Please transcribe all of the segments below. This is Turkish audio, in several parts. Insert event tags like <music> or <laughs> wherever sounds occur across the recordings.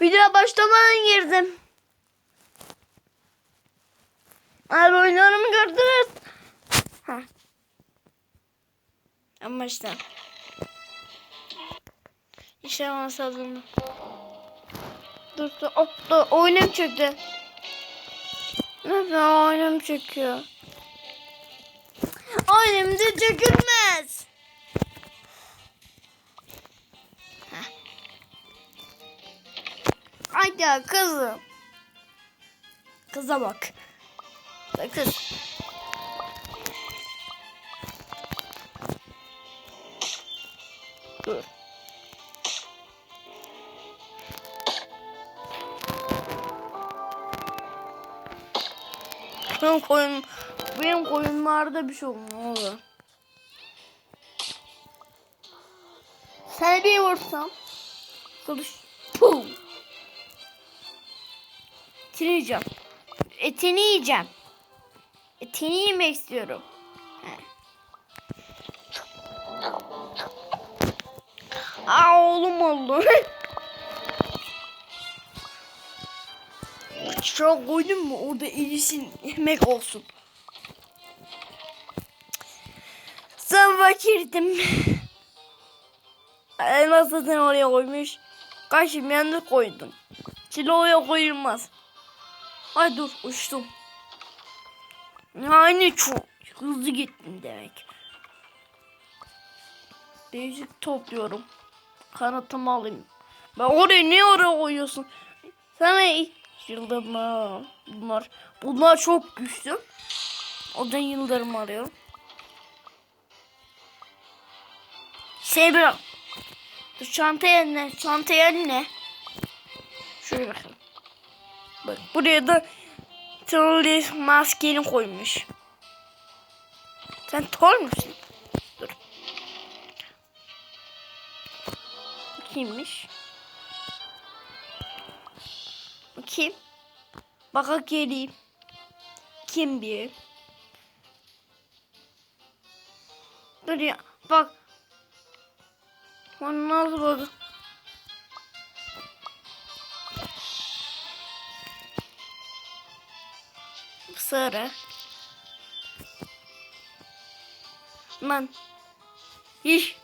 Video başlamadan girdim. Eğer oyunlarımı gördünüz. Ha. Ama işte. İşte bana saldırma. Dur dur. Oh, dur. Oyunum çöktü. Nasıl oyunum çöküyor? Oyunum da çökülmez. Haydi kızım. Kıza bak. Kız. Dur. Benim koyun benim koyunlarda bir şey. Ne oldu? Seni bir vursam. Kılıç. Pum. Etini yiyeceğim. Etini yiyeceğim. Etini yemek istiyorum. Aa oğlum oldu. <laughs> Çok koydum mu orada erisin yemek olsun. Sen fakirdim. <laughs> Elmas zaten oraya koymuş. Kaşım yandı koydum. Kiloya koyulmaz. Ay dur uçtum. Yani çok hızlı gittim demek. Değişik topluyorum. Kanatımı alayım. Ben oraya ne oraya koyuyorsun? Sana yıldırma. Bunlar bunlar çok güçlü. O yüzden yıldırım arıyorum. Şey bırak. Dur çantaya ne? Çantaya ne? Şöyle bakalım. Bak buraya da Trolli maskeni koymuş. Sen troll musun? Dur. Kimmiş? Kim? Baka geleyim. Kim bir? Dur ya bak. Onu nasıl oldu? Sarı. Lan. İş.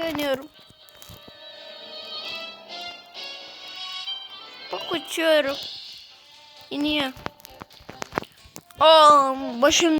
Aşağı iniyorum. Bak uçuyorum. İniyor. Aa başım